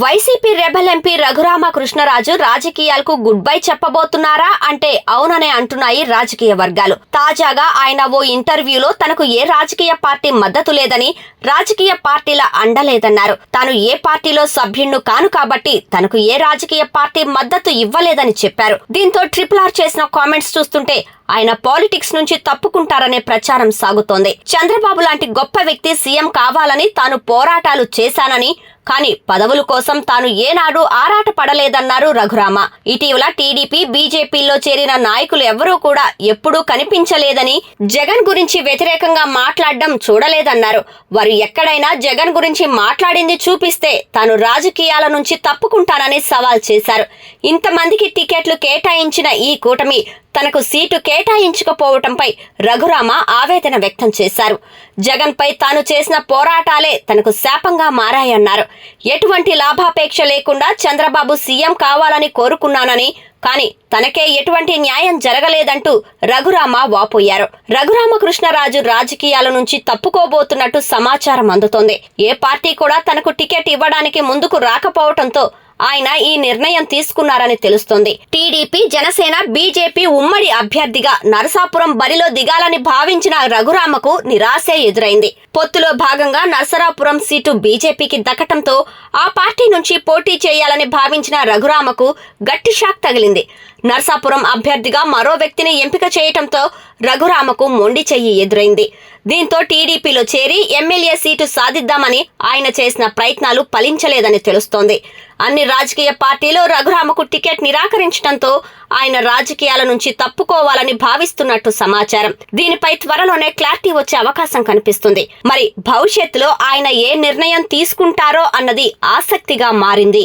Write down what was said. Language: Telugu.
YCP rebel MP Raghurama Krishnaraju రాజకీయాలకు గుడ్ బై చెప్పబోతున్నారా అంటే అవుననే అంటున్నాయి రాజకీయ వర్గాలు. తాజాగా ఆయన ఓ ఇంటర్వ్యూలో తనకు ఏ రాజకీయ పార్టీ మద్దతు లేదని రాజకీయ పార్టీల అండలేదన్నారు. తాను ఏ పార్టీలో సభ్యుణ్ణు కాను కాబట్టి తనకు ఏ రాజకీయ పార్టీ మద్దతు ఇవ్వలేదని చెప్పారు. దీంతో ట్రిపుల్ ఆర్ చేసిన కామెంట్స్ చూస్తుంటే ఆయన పాలిటిక్స్ నుంచి తప్పుకుంటారనే ప్రచారం సాగుతోంది. చంద్రబాబు లాంటి గొప్ప వ్యక్తి సీఎం కావాలని తాను పోరాటాలు చేశానని కానీ పదవుల కోసం తాను ఏనాడు ఆరాట పడలేదన్నారు రఘురామ. ఇటీవల టీడీపీ బీజేపీలో చేరిన నాయకులు ఎవరూ కూడా ఎప్పుడూ కనిపించలేదని జగన్ గురించి వ్యతిరేకంగా మాట్లాడడం చూడలేదన్నారు. వారు ఎక్కడైనా జగన్ గురించి మాట్లాడింది చూపిస్తే తాను రాజకీయాల నుంచి తప్పుకుంటానని సవాల్ చేశారు. ఇంతమందికి టికెట్లు కేటాయించిన ఈ కూటమి తనకు సీటు కేటాయించకపోవటంపై రఘురామ ఆవేదన వ్యక్తం చేశారు. జగన్పై తాను చేసిన పోరాటాలే తనకు శాపంగా మారాయన్నారు. ఎటువంటి లాభాపేక్ష లేకుండా చంద్రబాబు సీఎం కావాలని కోరుకున్నానని కానీ తనకే ఎటువంటి న్యాయం జరగలేదంటూ రఘురామ వాపోయారు. రఘురామకృష్ణరాజు రాజకీయాల నుంచి తప్పుకోబోతున్నట్టు సమాచారం అందుతోంది. ఏ పార్టీ కూడా తనకు టికెట్ ఇవ్వడానికి ముందుకు రాకపోవటంతో ఆయన ఈ నిర్ణయం తీసుకున్నారని తెలుస్తోంది. టీడీపీ జనసేన బీజేపీ ఉమ్మడి అభ్యర్థిగా నరసాపురం బరిలో దిగాలని భావించిన రఘురామకు నిరాశే ఎదురైంది. పొత్తులో భాగంగా నరసరాపురం సీటు బీజేపీకి దక్కటంతో ఆ పార్టీ నుంచి పోటీ చేయాలని భావించిన రఘురామకు గట్టి షాక్ తగిలింది. నర్సాపురం అభ్యర్థిగా మరో వ్యక్తిని ఎంపిక చేయటంతో రఘురామకు మొండి చెయ్యి ఎదురైంది. దీంతో టీడీపీలో చేరి ఎమ్మెల్యే సీటు సాధిద్దామని ఆయన చేసిన ప్రయత్నాలు ఫలించలేదని తెలుస్తోంది. అన్ని రాజకీయ పార్టీలు రఘురామకు టికెట్ నిరాకరించడంతో ఆయన రాజకీయాల నుంచి తప్పుకోవాలని భావిస్తున్నట్టు సమాచారం. దీనిపై త్వరలోనే క్లారిటీ వచ్చే అవకాశం కనిపిస్తుంది. మరి భవిష్యత్తులో ఆయన ఏ నిర్ణయం తీసుకుంటారో అన్నది ఆసక్తిగా మారింది.